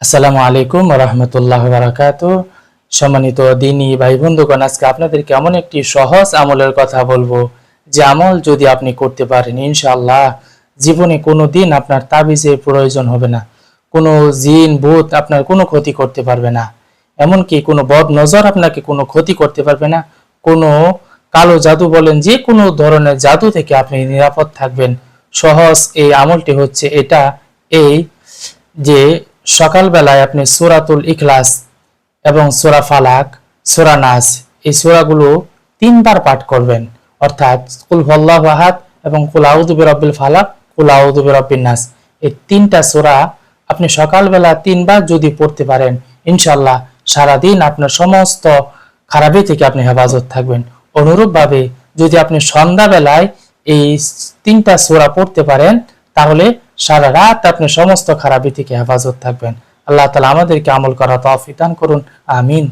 আসসালামু আলাইকুম রহমতুল্লাহ বারাকাত। সম্মানিত দিনী ভাই বন্ধুগণ, আজকে আপনাদেরকে এমন একটি সহজ আমলের কথা বলব। যে আমল যদি আপনি করতে পারেন, ইনশাআল্লাহ জীবনে কোনো দিন আপনার তাবিজের প্রয়োজন হবে না। কোনো জিন, ভূত আপনার কোনো ক্ষতি করতে পারবে না। এমনকি কোনো বদ নজর আপনাকে কোনো ক্ষতি করতে পারবে না। কোনো কালো জাদু বলেন, যে কোনো ধরনের জাদু থেকে আপনি নিরাপদ থাকবেন। সহজ এই আমলটি হচ্ছে এটা, এই যে সকালবেলায় আপনি সোরাতুল ইখলাস এবং সুরা ফালাক, সুরা নাস, এই সোরাগুলো তিনবার পাঠ করবেন। অর্থাৎ কুল হল্লাহ আহাদ এবং কুল আউদুবি রব্বিল ফালাক, কুল আউদুবি রব্বিন নাস। এই তিনটা সোরা আপনি সকালবেলা তিনবার যদি পড়তে পারেন ইনশাল্লাহ সারাদিন আপনার সমস্ত খারাপি থেকে আপনি হেফাজত থাকবেন। অনুরূপভাবে যদি আপনি সন্ধ্যাবেলায় এই তিনটা সোরা পড়তে পারেন, তাহলে সারা রাত আপনি সমস্ত খারাপি থেকে হেফাজত থাকবেন। আল্লাহ তালা আমাদেরকে আমল করা তফিদান দান করুন। আমিন।